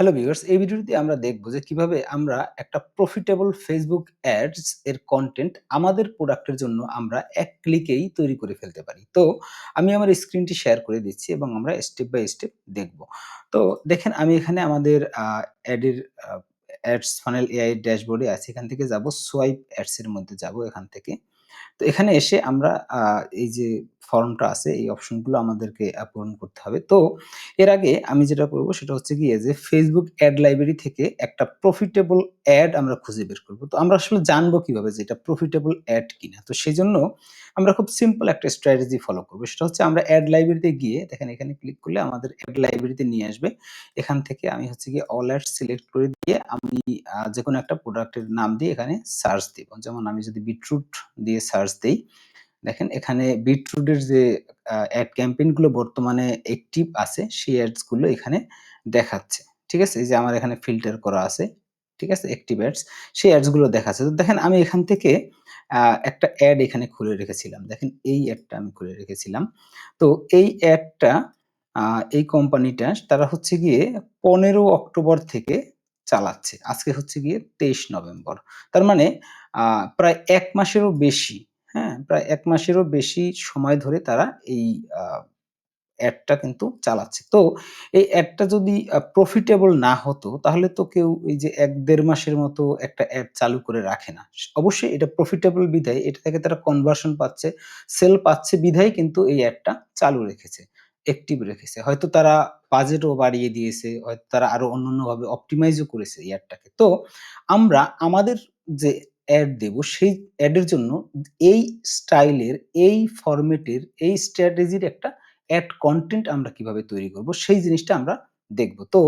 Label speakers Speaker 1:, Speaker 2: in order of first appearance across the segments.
Speaker 1: Hello viewers এই ভিডিওতে আমরা দেখব যে কীভাবে আমরা একটা প্রফিটেবল ফেসবুক অ্যাডস এর কন্টেন্ট আমাদের প্রোডাক্টের জন্য আমরা এক ক্লিকেই তৈরি করে ফেলতে পারি। তো আমি আমার স্ক্রিনটি শেয়ার করে দিচ্ছি এবং আমরা স্টেপ বাই স্টেপ দেখব। তো দেখেন, আমি এখানে আমাদের অ্যাডের অ্যাডস ফানেল এআই ড্যাশবোর্ডে আছে। এখান থেকে যাব সোয়াইপ অ্যাডস এর মধ্যে যাব এখান থেকে। তো এখানে এসে আমরা এই যে ফর্মটা আছে, এই অপশনগুলো আমাদেরকে পূরণ করতে হবে। তো, এর আগে আমি যেটা করব সেটা হচ্ছে গিয়ে যে ফেসবুক অ্যাড লাইব্রেরি থেকে একটা প্রফিটেবল অ্যাড আমরা খুঁজে বের করব। তো আমরা আসলে জানব কীভাবে যে এটা প্রফিটেবল অ্যাড কিনা। তো সেই জন্য আমরা খুব সিম্পল একটা স্ট্র্যাটেজি ফলো করব। সেটা হচ্ছে আমরা অ্যাড লাইব্রেরিতে গিয়ে, দেখেন এখানে ক্লিক করলে আমাদের অ্যাড লাইব্রেরিতে নিয়ে আসবে। এখান থেকে আমি হচ্ছে গিয়ে অল অ্যাড সিলেক্ট করে দিয়ে আমি যে কোনো একটা প্রোডাক্টের নাম দিয়ে এখানে সার্চ দিব। যেমন আমি যদি বিটরুট দিয়ে সার্চ দিই দেখেন, এখানে বিটরুটের যে অ্যাড ক্যাম্পেইনগুলো বর্তমানে অ্যাক্টিভ আছে, সেই অ্যাডসগুলো এখানে দেখাচ্ছে। ঠিক আছে? এই যে আমার এখানে ফিল্টার করা আছে, ঠিক আছে? অ্যাক্টিভ অ্যাডস সেই অ্যাডসগুলো দেখাচ্ছে। তো দেখেন, আমি এখান থেকে একটা অ্যাড এখানে খুলে রেখেছিলাম। দেখেন, এই অ্যাডটা আমি খুলে রেখেছিলাম। তো এই অ্যাডটা এই কোম্পানিটা তারা হচ্ছে গিয়ে পনেরো অক্টোবর থেকে চালাচ্ছে। আজকে হচ্ছে গিয়ে তেইশ নভেম্বর। তার মানে প্রায় এক মাসেরও বেশি হ্যাঁ প্রায় এক মাসেরও বেশি সময় ধরে তারা এই অ্যাডটা কিন্তু চালাচ্ছে। তো এই অ্যাডটা যদি প্রফিটেবল না হতো, তাহলে তো কেউ এই যে এক দেড় মাসের মতো একটা অ্যাড চালু করে রাখে না। অবশ্যই এটা প্রফিটেবল বিধায়, এটা থেকে তারা কনভার্সন পাচ্ছে সেল পাচ্ছে বিধায় কিন্তু এই অ্যাডটা চালু রেখেছে অ্যাক্টিভ রেখেছে। হয়তো তারা বাজেটও বাড়িয়ে দিয়েছে, হয়তো তারা আরও অন্যান্যভাবে অপটিমাইজও করেছে এই অ্যাডটাকে। তো আমরা, আমাদের যে অ্যাড দেব, সেই অ্যাডের জন্য এই স্টাইলের এই ফরম্যাটের এই স্ট্র্যাটেজির একটা অ্যাড কন্টেন্ট আমরা কীভাবে তৈরি করব, সেই জিনিসটা আমরা দেখব। তো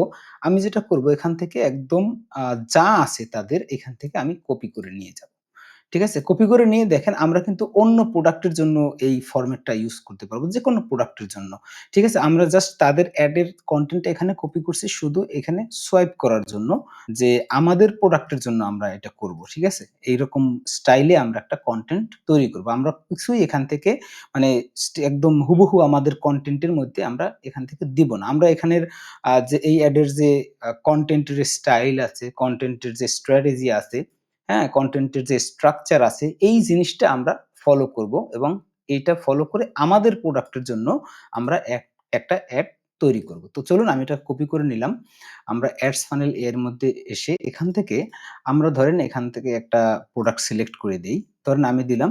Speaker 1: আমি যেটা করব, এখান থেকে একদম যা আছে তাদের এখান থেকে আমি কপি করে নিয়ে যাব। ঠিক আছে? কপি করে নিয়ে দেখেন আমরা কিন্তু অন্য প্রোডাক্টের জন্য এই ফরম্যাটটা ইউজ করতে পারব, যে কোনো প্রোডাক্টের জন্য। ঠিক আছে? আমরা জাস্ট তাদের অ্যাডের কন্টেন্ট এখানে কপি করছি, শুধু এখানে সোয়াইপ করার জন্য যে আমাদের প্রোডাক্টের জন্য আমরা এটা করব, ঠিক আছে? এইরকম স্টাইলে আমরা একটা কন্টেন্ট তৈরি করব। আমরা কিছুই এখান থেকে মানে একদম হুবহু আমাদের কন্টেন্টের মধ্যে আমরা এখান থেকে দিব না। আমরা এখানের যে এই অ্যাডের যে কন্টেন্টের স্টাইল আছে কন্টেন্টের যে স্ট্র্যাটেজি আছে হ্যাঁ কন্টেন্টের যে স্ট্রাকচার আছে, এই জিনিসটা আমরা ফলো করব এবং এইটা ফলো করে আমাদের প্রোডাক্টের জন্য আমরা এক, একটা অ্যাড তৈরি করব। তো চলুন আমি এটা কপি করে নিলাম। আমরা অ্যাডস ফানেল এর মধ্যে এসে এখান থেকে আমরা ধরেন এখান থেকে একটা প্রোডাক্ট সিলেক্ট করে দিই। ধরেন আমি দিলাম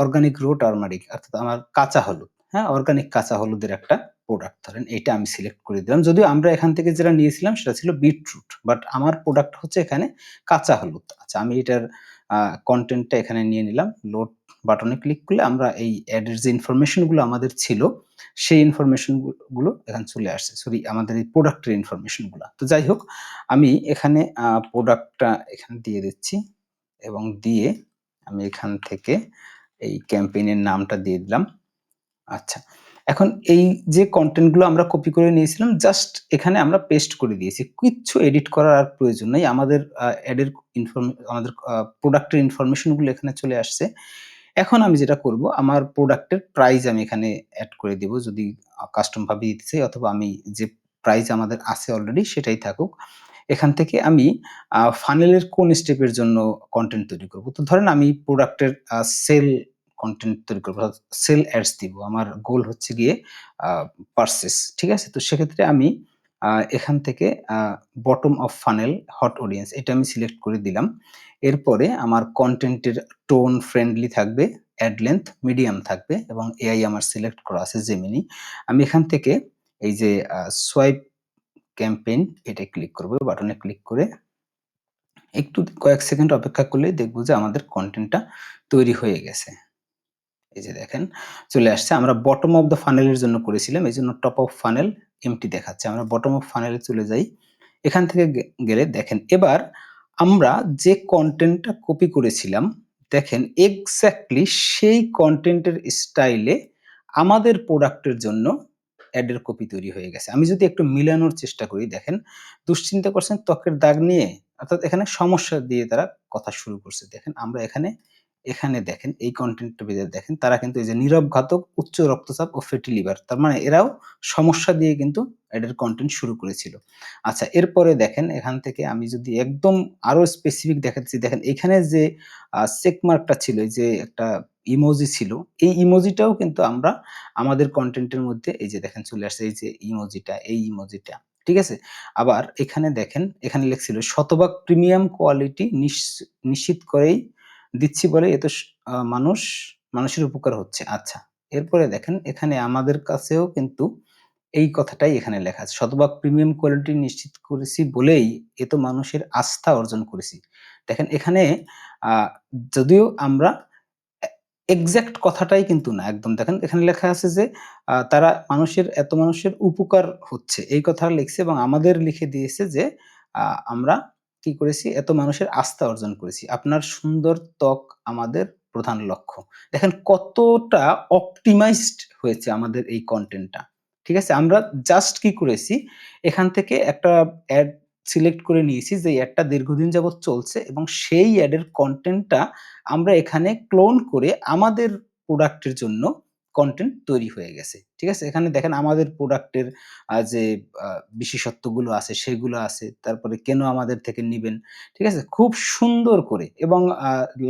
Speaker 1: অর্গানিক রো টার্মারিক অর্থাৎ আমার কাঁচা হলুদ। হ্যাঁ অর্গানিক কাঁচা হলুদের একটা প্রোডাক্ট ধরেন, এইটা আমি সিলেক্ট করে দিলাম। যদিও আমরা এখান থেকে যেটা নিয়েছিলাম সেটা ছিল বিটরুট বাট আমার প্রোডাক্ট হচ্ছে এখানে কাঁচা হলুদ। আচ্ছা আমি এটার কন্টেন্টটা এখানে নিয়ে নিলাম। লোড বাটনে ক্লিক করলে আমরা এই অ্যাডের যে ইনফরমেশনগুলো আমাদের ছিল, সেই ইনফরমেশনগুলো এখানে চলে আসছে। সরি আমাদের এই প্রোডাক্টের ইনফরমেশনগুলো তো যাই হোক, আমি এখানে প্রোডাক্টটা এখানে দিয়ে দিচ্ছি এবং দিয়ে আমি এখান থেকে এই ক্যাম্পেইনের নামটা দিয়ে দিলাম। আচ্ছা এখন এই যে কন্টেন্টগুলো আমরা কপি করে নিয়েছিলাম জাস্ট এখানে আমরা পেস্ট করে দিয়েছি। কিচ্ছু এডিট করার আর প্রয়োজন নেই। আমাদের অ্যাডের ইনফরম আমাদের প্রোডাক্টের ইনফরমেশনগুলো এখানে চলে আসছে। এখন আমি যেটা করব, আমার প্রোডাক্টের প্রাইস আমি এখানে অ্যাড করে দিব। যদি কাস্টম ভাবে দিতে চাই, অথবা আমি যে প্রাইস আমাদের আছে অলরেডি সেটাই থাকুক। এখান থেকে আমি ফানেলের কোন স্টেপের জন্য কন্টেন্ট তৈরি করব? তো ধরেন আমি প্রোডাক্টের সেল কন্টেন্ট তৈরি করব সেল অ্যাডস দিব। আমার গোল হচ্ছে গিয়ে পার্সেস ঠিক আছে? তো সেক্ষেত্রে আমি এখান থেকে bottom of funnel hot audience এটা আমি সিলেক্ট করে দিলাম। এরপরে আমার কন্টেন্টের টোন ফ্রেন্ডলি থাকবে অ্যাড লেন্থ মিডিয়াম থাকবে এবং এআই আমার সিলেক্ট করা আছে জেমিনি আমি এখান থেকে এই যে সোয়াইপ ক্যাম্পেইন এটা ক্লিক করব বাটনে ক্লিক করে একটু কয়েক সেকেন্ড অপেক্ষা করলে দেখব যে আমাদের কন্টেন্টটা তৈরি হয়ে গেছে। এই যে দেখেন, চলে আসছে। আমরা বটম অফ দ্য ফানেলের জন্য করেছিলাম, এই জন্য টপ অফ ফানেল এমটি দেখাচ্ছে। আমরা বটম অফ ফানেলে চলে যাই। এখান থেকে গেলে দেখেন, এবার আমরা যে কন্টেন্টটা কপি করেছিলাম, দেখেন এক্স্যাক্টলি সেই কন্টেন্টের স্টাইলে আমাদের প্রোডাক্টের জন্য অ্যাডের কপি তৈরি হয়ে গেছে। আমি যদি একটু মিলানোর চেষ্টা করি, দেখেন, দুশ্চিন্তা করছেন ত্বকের দাগ নিয়ে, অর্থাৎ এখানে সমস্যা দিয়ে তারা কথা শুরু করছে। দেখেন, আমরা এখানে এখানে দেখেন এই কনটেন্টটা দেখেন তারা কিন্তু এই যে নীরব ঘাতক, উচ্চ রক্তচাপ ও ফ্যাটি লিভার। তার মানে এরাও সমস্যা দিয়ে কিন্তু এদের কন্টেন্ট শুরু করেছিল। আচ্ছা এরপরে দেখেন এখান থেকে আমি যদি একদম আরও স্পেসিফিক দেখাচ্ছি দেখেন এখানে যে চেক মার্কটা ছিল এই যে একটা ইমোজি ছিল, এই ইমোজিটাও কিন্তু আমরা আমাদের কন্টেন্টের মধ্যে এই যে দেখেন চলে আসছে এই যে ইমোজিটা, এই ইমোজিটা। ঠিক আছে? আবার এখানে দেখেন এখানে লেখছিল শতভাগ প্রিমিয়াম কোয়ালিটি নিশ নিশ্চিত করেই দিচ্ছি বলে এত মানুষ, মানুষের উপকার হচ্ছে। আচ্ছা। এরপরে দেখেন, এখানে আমাদের কাছেও কিন্তু এই কথাটাই এখানে লেখা আছে। শতভাগ প্রিমিয়াম কোয়ালিটি নিশ্চিত করেছি বলেই এত মানুষের আস্থা অর্জন করেছি। দেখেন, এখানে যদিও আমরা এ এক্সাক্ট কথাটাই কিন্তু না, একদম দেখেন, এখানে লেখা আছে যে তারা মানুষের, এত মানুষের উপকার হচ্ছে। এই কথা লিখছে এবং আমাদের লিখে দিয়েছে যে আমরা কি করেছি? এত মানুষের আস্থা অর্জন করেছি। আপনার সুন্দর ত্বক আমাদের প্রধান লক্ষ্য। দেখেন কতটা অপটিমাইজড হয়েছে আমাদের এই কন্টেন্টটা ঠিক আছে? আমরা জাস্ট কি করেছি? এখান থেকে একটা অ্যাড সিলেক্ট করে নিয়েছি যে অ্যাডটা দীর্ঘদিন যাবৎ চলছে এবং সেই অ্যাডের কন্টেন্টটা আমরা এখানে ক্লোন করে আমাদের প্রোডাক্টের জন্য কনটেন্ট তৈরি হয়ে গেছে। ঠিক আছে? এখানে দেখেন আমাদের প্রোডাক্টের যে বিশেষত্বগুলো আছে, সেগুলো আছে। তারপরে কেন আমাদের থেকে নেবেন ঠিক আছে? খুব সুন্দর করে এবং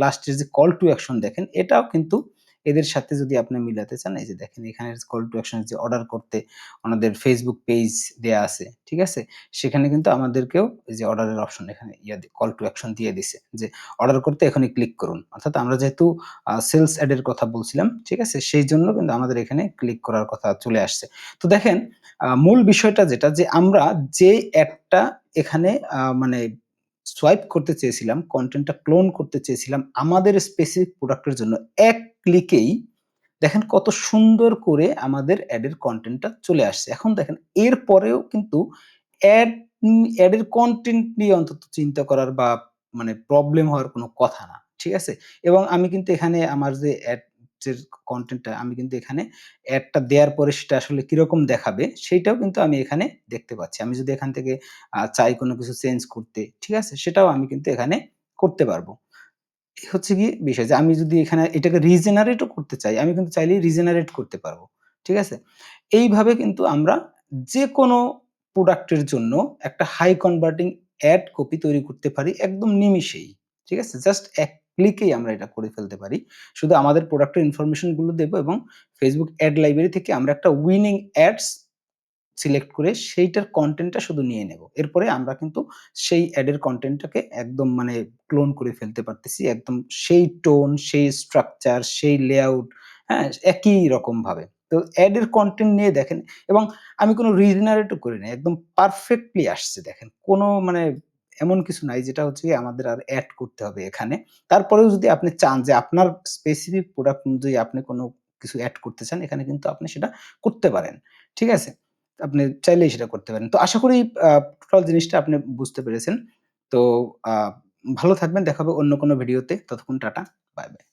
Speaker 1: লাস্টের যে কল টু অ্যাকশন দেখেন, এটাও কিন্তু এদের সাথে যদি আপনি মিলাতে চান এই যে দেখেন এখানে কল টু অ্যাকশন যে অর্ডার করতে ওনাদের ফেসবুক পেজ দেয়া আছে। ঠিক আছে? সেখানে কিন্তু আমাদেরকেও এই যে অর্ডারের অপশন এখানে ইয়া কল টু অ্যাকশন দিয়ে দিছে। যে অর্ডার করতে এখনই ক্লিক করুন। অর্থাৎ আমরা যেহেতু সেলস এর কথা বলছিলাম, ঠিক আছে? সেই জন্য কিন্তু আমাদের এখানে ক্লিক করার কথা চলে আসছে। তো দেখেন মূল বিষয়টা যেটা যে আমরা যে এডটা এখানে মানে সোয়াইপ করতে চেয়েছিলাম, কন্টেন্টটা ক্লোন করতে চেয়েছিলাম আমাদের স্পেসিফিক প্রোডাক্টের জন্য এক ক্লিকেই দেখেন কত সুন্দর করে আমাদের অ্যাডের কন্টেন্টটা চলে আসছে। এখন দেখেন এরপরেও কিন্তু অ্যাড অ্যাডের কন্টেন্ট নিয়ে অন্তত চিন্তা করার বা মানে প্রবলেম হওয়ার কোনো কথা না। ঠিক আছে? এবং আমি কিন্তু এখানে আমার যে এড এর কনটেন্টটা আমি কিন্তু এখানে অ্যাডটা দেওয়ার পরে সেটা আসলে কীরকম দেখাবে সেইটাও কিন্তু আমি এখানে দেখতে পাচ্ছি। আমি যদি এখান থেকে চাই কোনো কিছু চেঞ্জ করতে, ঠিক আছে? সেটাও আমি কিন্তু এখানে করতে পারব। হচ্ছে গিয়ে বিষয় যে আমি যদি এখানে এটাকে রিজেনারেটও করতে চাই, আমি কিন্তু চাইলেই রিজেনারেট করতে পারব। ঠিক আছে? এইভাবে কিন্তু আমরা যে কোনো প্রোডাক্টের জন্য একটা হাই কনভার্টিং অ্যাড কপি তৈরি করতে পারি একদম নিমিষেই। ঠিক আছে? জাস্ট এক ক্লিকেই আমরা এটা করে ফেলতে পারি। শুধু আমাদের প্রোডাক্টের ইনফরমেশন দেবো এবং ফেসবুক অ্যাড লাইব্রেরি থেকে আমরা একটা উইনিং অ্যাডস সিলেক্ট করে সেইটার কন্টেন্টটা শুধু নিয়ে নেব। এরপরে আমরা কিন্তু সেই অ্যাডের কন্টেন্টটাকে একদম মানে ক্লোন করে ফেলতে পারতেছি। একদম সেই টোন, সেই স্ট্রাকচার, সেই লেআউট, হ্যাঁ? একই রকমভাবে। তো অ্যাডের কন্টেন্ট নিয়ে দেখেন এবং আমি কোনো রিজেনারেট ও করি নাই। একদম পারফেক্টলি আসছে দেখেন। কোনো মানে এমন কিছু নাই যেটা হচ্ছে আমাদের আর অ্যাড করতে হবে এখানে। তারপরেও যদি আপনি চান যে আপনার স্পেসিফিক প্রোডাক্ট অনুযায়ী আপনি কোনো কিছু অ্যাড করতে চান, এখানে কিন্তু আপনি সেটা করতে পারেন। ঠিক আছে? আপনি চাইলেই সেটা করতে পারেন। তো আশা করি টোটাল জিনিসটা আপনি বুঝতে পেরেছেন। তো ভালো থাকবেন। দেখাবে অন্য কোনো ভিডিওতে। ততক্ষণ টাটা। By, by.